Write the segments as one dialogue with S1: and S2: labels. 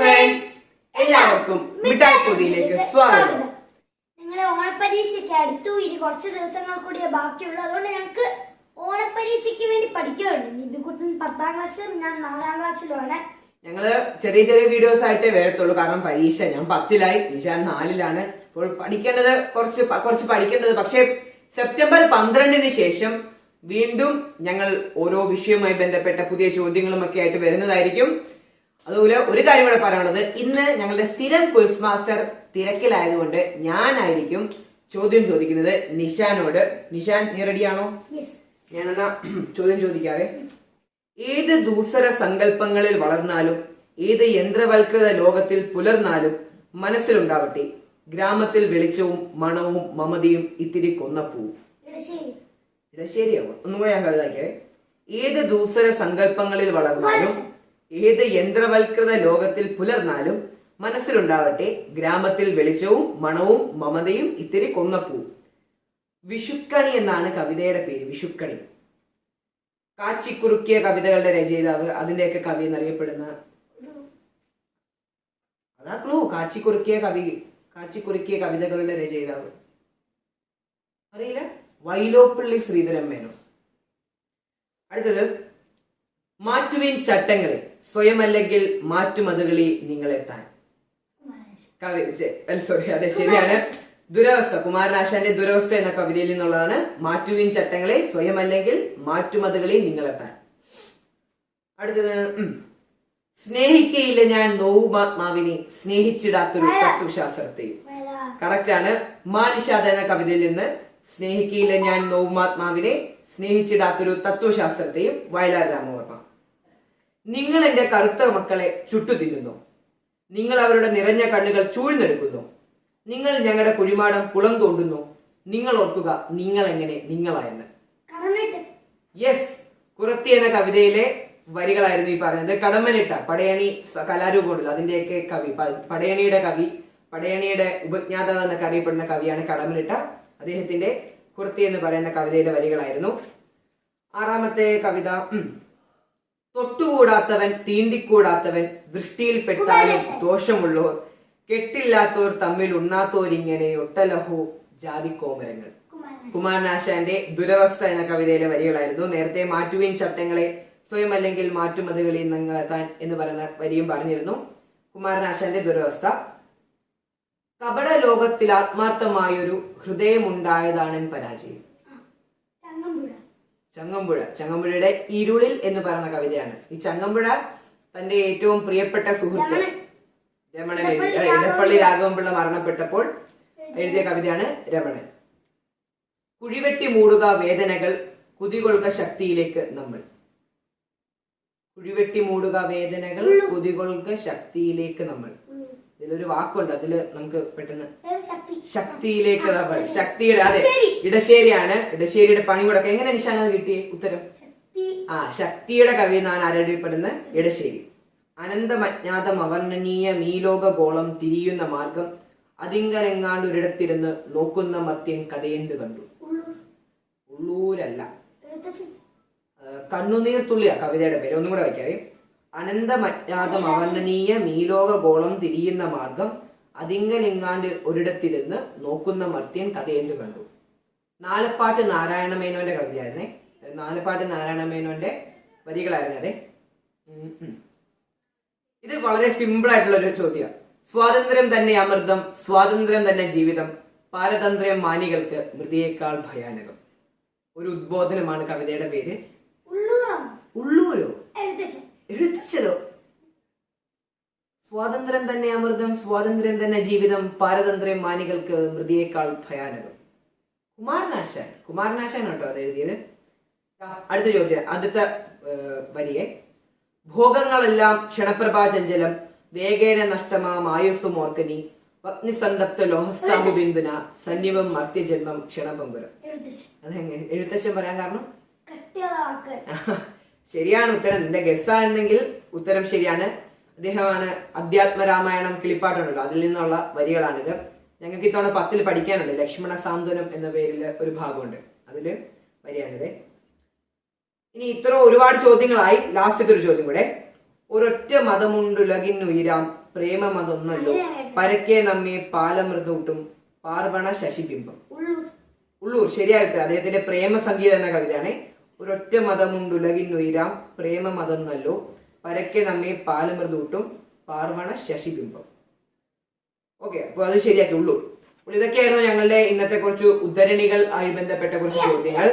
S1: Friends എല്ലാവർക്കും മിഠായി പൊതിയിലേക്ക് സ്വാഗതം.
S2: നിങ്ങളെ ഓണപ്പരീക്ഷയ്ക്ക് അടുത്തു. ഇനി കുറച്ച് ദിവസങ്ങൾ കൂടിയേ ബാക്കിയുള്ളൂ. അതുകൊണ്ട് ഞങ്ങൾക്ക് ഓണപ്പരീക്ഷയ്ക്ക് വേണ്ടി പഠിക്കുകയുണ്ട് നിബിക്കുട്ടൻ പത്താം ക്ലാസ്സിലും ഞാൻ നാലാം ക്ലാസ്സിലുമാണ്.
S1: ഞങ്ങൾ ചെറിയ ചെറിയ വീഡിയോസ് ആയിട്ടേ വരത്തുള്ളൂ. കാരണം പരീക്ഷ ഞാൻ പത്തിലായി. നിശാൻ നാലിലാണ്. ഇപ്പോൾ പഠിക്കേണ്ടത് കുറച്ച് കുറച്ച് പഠിക്കേണ്ടത്. പക്ഷേ സെപ്റ്റംബർ പന്ത്രണ്ടിന് ശേഷം വീണ്ടും ഞങ്ങൾ ഓരോ വിഷയവുമായി ബന്ധപ്പെട്ട പുതിയ ചോദ്യങ്ങളും ഒക്കെ ആയിട്ട് വരുന്നതായിരിക്കും. അതുപോലെ ഒരു കാര്യം കൂടെ പറയാനുള്ളത്. ഇന്ന് ഞങ്ങളുടെ സ്ഥിരം ക്വിസ് മാസ്റ്റർ തിരക്കിലായതുകൊണ്ട് ഞാനായിരിക്കും ചോദ്യം ചോദിക്കുന്നത് നിഷാനോട്. നിഷാൻ നീ റെഡിയാണോ ഞാനെന്നാ ചോദ്യം ചോദിക്കാവേ ഏത് ദൂസര സങ്കല്പങ്ങളിൽ വളർന്നാലും ഏത് യന്ത്രവൽകൃത ലോകത്തിൽ പുലർന്നാലും മനസ്സിലുണ്ടാവട്ടെ ഗ്രാമത്തിൽ വെളിച്ചവും മണവും മമതയും ഇത്തിരി കൊന്നപ്പൂവും
S2: ഇടശ്ശേരി.
S1: ഇടശ്ശേരിയാവും ഒന്നും കൂടെ ഞാൻ കഴുതാക്കിയേ ഏത് ദൂസര സങ്കല്പങ്ങളിൽ വളർന്നാലും ഏത് യന്ത്രവൽകൃത ലോകത്തിൽ പുലർന്നാലും മനസ്സിലുണ്ടാവട്ടെ ഗ്രാമത്തിൽ വെളിച്ചവും മണവും മമതയും ഇത്തിരി കൊന്നപ്പൂവും വിഷുക്കണി എന്നാണ് കവിതയുടെ പേര് വിഷുക്കണി. കാച്ചിക്കുറുക്കിയ കവിതകളുടെ രചയിതാവ് അതിന്റെയൊക്കെ കവി എന്നറിയപ്പെടുന്ന അതാ ക്ലൂ കാച്ചിക്കുറുക്കിയ കവി കാച്ചിക്കുറുക്കിയ കവിതകളുടെ രചയിതാവ്. അറിയില്ല? വൈലോപ്പിള്ളി ശ്രീധരൻ മേനോ അടുത്തത് മാറ്റുവിൻ ചട്ടങ്ങളെ സ്വയമല്ലെങ്കിൽ മാറ്റുമതുകളി നിങ്ങളെത്താൻ. കവി സോറി അതെ ശരിയാണ്. ദുരവസ്ഥ കുമാരനാശാന്റെ ദുരവസ്ഥ എന്ന കവിതയിൽ നിന്നുള്ളതാണ് മാറ്റുവിൻ ചട്ടങ്ങളെ സ്വയമല്ലെങ്കിൽ മാറ്റുമതുകളി നിങ്ങളെത്താൻ. അടുത്തത്. സ്നേഹിക്കയില്ല ഞാൻ നോവുമാത്മാവിനെ സ്നേഹിച്ചിടാത്തൊരു തത്വശാസ്ത്രത്തെയും. കറക്റ്റ് ആണ് മാനിഷാദ എന്ന കവിതയിൽ നിന്ന് സ്നേഹിക്കയില്ല ഞാൻ നോവുമാത്മാവിനെ സ്നേഹിച്ചിടാത്തൊരു തത്വശാസ്ത്രത്തെയും വയലാർ രാമവർമ്മ. നിങ്ങൾ എന്റെ കറുത്ത മക്കളെ ചുട്ടു തിന്നുന്നു നിങ്ങൾ അവരുടെ നിറഞ്ഞ കണ്ണുകൾ ചൂഴ്ന്നെടുക്കുന്നു. നിങ്ങൾ ഞങ്ങളുടെ കുഴിമാടം കുളം തോണ്ടുന്നു. നിങ്ങൾ ഓർക്കുക നിങ്ങൾ എങ്ങനെ നിങ്ങളായെന്ന് യെസ് കുറത്തി എന്ന കവിതയിലെ വരികളായിരുന്നു ഈ പറയുന്നത് കടമ്മനിട്ട പടയണി കലാരൂപമുണ്ടല്ലോ. അതിന്റെയൊക്കെ കവി പടയണിയുടെ കവി പടയണിയുടെ ഉപജ്ഞാതാവ് എന്നൊക്കെ അറിയപ്പെടുന്ന കവിയാണ് കടമ്മനിട്ട അദ്ദേഹത്തിന്റെ കുറത്തി എന്ന് പറയുന്ന കവിതയിലെ വരികളായിരുന്നു. ആറാമത്തെ കവിത. തൊട്ടുകൂടാത്തവൻ തീണ്ടിക്കൂടാത്തവൻ ദൃഷ്ടിയിൽപ്പെട്ടാലും ദോഷമുള്ളവർ. കെട്ടില്ലാത്തവർ തമ്മിൽ ഉണ്ണാത്തോരിങ്ങനെ ഒട്ടലഹോ ജാതിക്കോമരങ്ങൾ
S2: കോമരങ്ങൾ.
S1: കുമാരനാശാന്റെ ദുരവസ്ഥ എന്ന കവിതയിലെ വരികളായിരുന്നു. നേരത്തെ മാറ്റുവിൻ ചട്ടങ്ങളെ സ്വയം അല്ലെങ്കിൽ മാറ്റുമതികളിൽ നിങ്ങളെത്താൻ എന്ന് പറയുന്ന വരിയും പറഞ്ഞിരുന്നു. കുമാരനാശാന്റെ ദുരവസ്ഥ. കപട ലോകത്തിൽ ആത്മാർത്ഥമായൊരു ഹൃദയമുണ്ടായതാണ് പരാജയം.
S2: ചങ്ങമ്പുഴ.
S1: ചങ്ങമ്പുഴയുടെ ഇരുളിൽ എന്ന് പറയുന്ന കവിതയാണ്. ഈ ചങ്ങമ്പുഴ തന്റെ ഏറ്റവും പ്രിയപ്പെട്ട സുഹൃത്ത്
S2: രമണൻ.
S1: എഴുതി ഇടപ്പള്ളി രാഘവൻപിള്ള മരണപ്പെട്ടപ്പോൾ എഴുതിയ കവിതയാണ് രമണൻ. കുഴിവെട്ടി മൂടുക വേദനകൾ കുതികൊള്ളുക ശക്തിയിലേക്ക് നമ്മൾ. കുഴിവെട്ടി മൂടുക വേദനകൾ കുതികൊള്ളുക ശക്തിയിലേക്ക് നമ്മൾ. ഇതിലൊരു വാക്കുണ്ട്. അതിൽ നമുക്ക് പെട്ടെന്ന്
S2: ശക്തി.
S1: ശക്തിയിലേക്ക് ശക്തിയുടെ അതെ.
S2: ഇടശ്ശേരി.
S1: ഇടശ്ശേരിയാണ്. ഇടശ്ശേരിയുടെ പണി കൊടുക്കുക എങ്ങനെ നിശാന കിട്ടിയേ ഉത്തരം? ആ ശക്തിയുടെ കവി എന്നാണ് ആരോടിയപ്പെടുന്ന ഇടശ്ശേരി. അനന്തമജ്ഞാതം അവർണനീയ മീലോക ഗോളം തിരിയുന്ന മാർഗം അതിങ്കലെങ്ങാണ്ട് ഒരിടത്തിരുന്ന് നോക്കുന്ന മത്യൻ കഥയെന്ത് കണ്ടു? ഉള്ളൂരല്ല. കണ്ണുനീർ തുള്ളിയ കവിതയുടെ പേര്. ഒന്നും കൂടെ വയ്ക്കാവേ. അനന്തമജ്ഞാതം അവർണനീയ മീലോക ഗോളം തിരിയുന്ന മാർഗം അതിങ്ങലിങ്ങാണ്ട് ഒരിടത്തിരുന്ന് നോക്കുന്ന മർത്യൻ കഥയേണ്ടു കണ്ടു? നാലപ്പാട്ട് നാരായണമേനോന്റെ കവിതയായിരുന്നേ. നാലപ്പാട്ട് നാരായണ മേനോന്റെ വരികളായിരുന്നു അതെ. ഇത് വളരെ സിമ്പിൾ ആയിട്ടുള്ള ഒരു ചോദ്യം സ്വാതന്ത്ര്യം തന്നെ അമൃതം സ്വാതന്ത്ര്യം തന്നെ ജീവിതം പാരതന്ത്ര്യം മാനികൾക്ക് മൃതിയേക്കാൾ ഭയാനകം. ഒരു ഉദ്ബോധനമാണ് കവിതയുടെ പേര്. ഉള്ളൂരോ? എഴുത്തച്ഛനോ. സ്വാതന്ത്ര്യം തന്നെ അമൃതം സ്വാതന്ത്ര്യം തന്നെ ജീവിതം പാരതന്ത്ര്യം മാനികൾക്ക് മൃതിയേക്കാൾ ഭയാനകം. കുമാരനാശാൻ കുമാരനാശാൻ കേട്ടോ അത് എഴുതിയത്? അടുത്ത ചോദ്യം അടുത്ത വരിയെ. ഭോഗങ്ങളെല്ലാം ക്ഷണപ്രഭാചഞ്ചലം വേഗേന നഷ്ടമാം ആയുസ്സും ഓർക്കനി അഗ്നിസന്തപ്ത ലോഹസ്താമ്പു ബിന്ദുന സന്നിവം മർത്യജന്മം ക്ഷണപങ്കുരം. അതെങ്ങനെ? എഴുത്തച്ഛൻ പറയാൻ കാരണം? ശരിയാണ് ഉത്തരം. നിന്റെ ഗസ്സായിരുന്നെങ്കിൽ ഉത്തരം ശരിയാണ്. അദ്ദേഹമാണ് അധ്യാത്മരാമായണം കിളിപ്പാട്ടുണ്ടല്ലോ. അതിൽ നിന്നുള്ള വരികളാണിത്. ഞങ്ങൾക്ക് ഇത്തവണ പത്തിൽ പഠിക്കാനുണ്ട്. ലക്ഷ്മണ സാന്ത്വനം എന്ന പേരിൽ ഒരു ഭാഗമുണ്ട്. അതിൽ വരിയാണിത്. ഇനി ഇത്ര ഒരുപാട് ചോദ്യങ്ങളായി. ലാസ്റ്റത്തെ ഒരു ചോദ്യം കൂടെ. ഒരൊറ്റ പ്രേമം പ്രേമമതൊന്നല്ലോ. പരക്കെ നമ്മെ പാലമൃതൂട്ടും പാർവണ ശശിബിംബം.
S2: ഉള്ളൂർ.
S1: ശരിയായിട്ട് അദ്ദേഹത്തിന്റെ പ്രേമസംഗീതം എന്ന കവിതയാണ്. ഒരൊറ്റ മതമുണ്ടുലകിന്നുയരാം നല്ലോ പരക്കെ നമ്മെ പാലമൃതൂട്ടും പാർവണ ശശിബിംബം. ഓക്കെ അപ്പൊ അത് ശരിയാക്കി. ഉള്ളൂ. അപ്പോൾ ഇതൊക്കെയായിരുന്നു ഞങ്ങളുടെ ഇന്നത്തെ കുറച്ച് ഉദ്ധരണികൾ ആയി ബന്ധപ്പെട്ട കുറച്ച് ചോദ്യങ്ങൾ.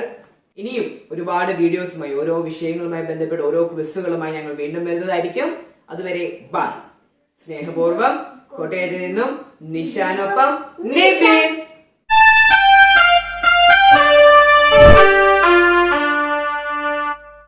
S1: ഇനിയും ഒരുപാട് വീഡിയോസുമായി ഓരോ വിഷയങ്ങളുമായി ബന്ധപ്പെട്ട് ഓരോ ക്വിസുകളുമായി ഞങ്ങൾ വീണ്ടും വരുന്നതായിരിക്കും. അതുവരെ ബൈ. സ്നേഹപൂർവം കോട്ടയത്ത് നിന്നും നിഷാനൊപ്പം